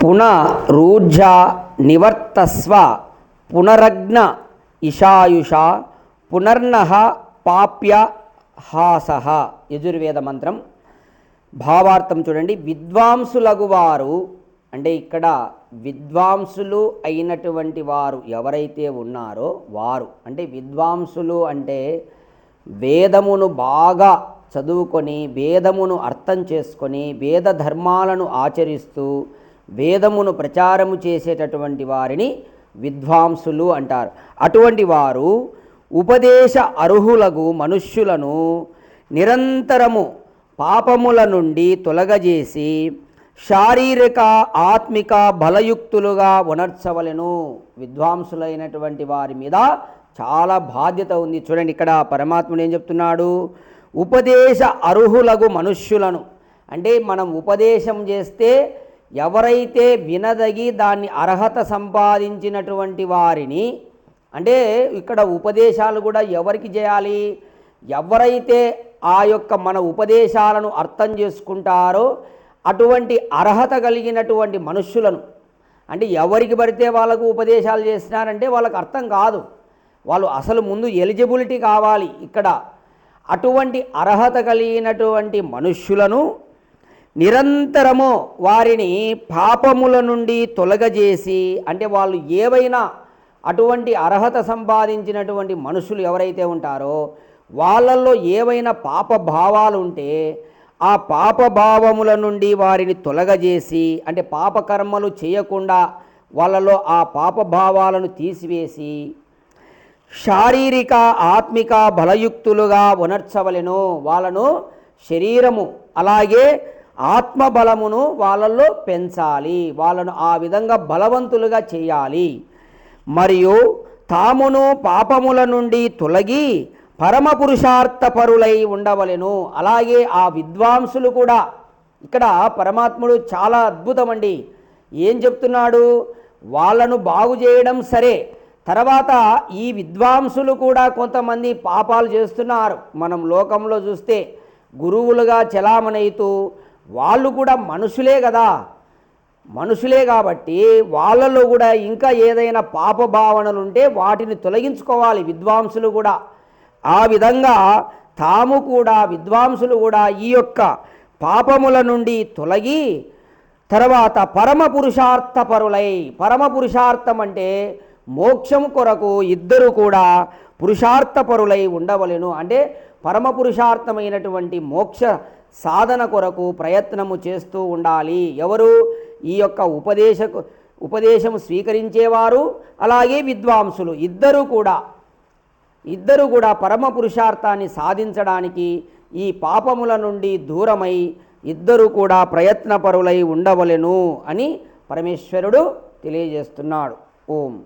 పునరూర్జా నివర్తస్వ పునరగ్న ఇషాయుష పునర్నః పాప్య హాస. యజుర్వేద మంత్రం. భావార్థం చూడండి. విద్వాంసులగువారు అంటే ఇక్కడ విద్వాంసులు అయినటువంటి వారు ఎవరైతే ఉన్నారో వారు అంటే విద్వాంసులు అంటే వేదమును బాగా చదువుకొని వేదమును అర్థం చేసుకొని వేద ధర్మాలను ఆచరిస్తూ వేదమును ప్రచారము చేసేటటువంటి వారిని విద్వాంసులు అంటారు. అటువంటి వారు ఉపదేశ అర్హులగు మనుష్యులను నిరంతరము పాపముల నుండి తొలగజేసి శారీరక ఆత్మిక బలయుక్తులుగా ఉనర్చవలను విద్వాంసులైనటువంటి వారి మీద చాలా బాధ్యత ఉంది. చూడండి ఇక్కడ పరమాత్ముడు ఏం చెప్తున్నాడు? ఉపదేశ అర్హులగు మనుష్యులను. అంటే మనం ఉపదేశం చేస్తే ఎవరైతే వినదగి దాన్ని అర్హత సంపాదించినటువంటి వారిని అంటే ఇక్కడ ఉపదేశాలు కూడా ఎవరికి చేయాలి? ఎవరైతే ఆ యొక్క మన ఉపదేశాలను అర్థం చేసుకుంటారో అటువంటి అర్హత కలిగినటువంటి మనుష్యులను అంటే ఎవరికి పడితే వాళ్ళకు ఉపదేశాలు చేసినారంటే వాళ్ళకి అర్థం కాదు. వాళ్ళు అసలు ముందు ఎలిజిబిలిటీ కావాలి ఇక్కడ. అటువంటి అర్హత కలిగినటువంటి మనుష్యులను నిరంతరము వారిని పాపముల నుండి తొలగజేసి అంటే వాళ్ళు ఏవైనా అటువంటి అర్హత సంపాదించినటువంటి మనుషులు ఎవరైతే ఉంటారో వాళ్ళల్లో ఏవైనా పాప భావాలు ఉంటే ఆ పాప భావముల నుండి వారిని తొలగజేసి అంటే పాపకర్మలు చేయకుండా వాళ్ళలో ఆ పాప భావాలను తీసివేసి శారీరక ఆత్మిక బలయుక్తులుగా ఉనర్చవలెను. వాళ్ళను శరీరము అలాగే ఆత్మబలమును వాళ్ళల్లో పెంచాలి. వాళ్ళను ఆ విధంగా బలవంతులుగా చేయాలి. మరియు తామును పాపముల నుండి తొలగి పరమ పురుషార్థపరులై ఉండవలెను. అలాగే ఆ విద్వాంసులు కూడా. ఇక్కడ పరమాత్ముడు చాలా అద్భుతమండి. ఏం చెప్తున్నాడు? వాళ్ళను బాగు చేయడం సరే. తర్వాత ఈ విద్వాంసులు కూడా కొంతమంది పాపాలు చేస్తున్నారు. మనం లోకంలో చూస్తే గురువులుగా చలామణైతూ వాళ్ళు కూడా మనుషులే కదా. మనుషులే కాబట్టి వాళ్ళలో కూడా ఇంకా ఏదైనా పాప భావనలు ఉంటే వాటిని తొలగించుకోవాలి విద్వాంసులు కూడా. ఆ విధంగా తాము కూడా విద్వాంసులు కూడా ఈ యొక్క పాపముల నుండి తొలగి తర్వాత పరమ పురుషార్థపరులై పరమ పురుషార్థం అంటే మోక్షం కొరకు ఇద్దరు కూడా పురుషార్థపరులై ఉండవలెను. అంటే పరమ పురుషార్థమైనటువంటి మోక్ష సాధన కొరకు ప్రయత్నము చేస్తూ ఉండాలి. ఎవరు ఈ యొక్క ఉపదేశకు ఉపదేశం స్వీకరించేవారు? అలాగే విద్వాంసులు. ఇద్దరు కూడా ఇద్దరు కూడా పరమ పురుషార్థాన్ని సాధించడానికి ఈ పాపముల నుండి దూరమై ఇద్దరు కూడా ప్రయత్నపరులై ఉండవలెను అని పరమేశ్వరుడు తెలియజేస్తున్నాడు. ఓం.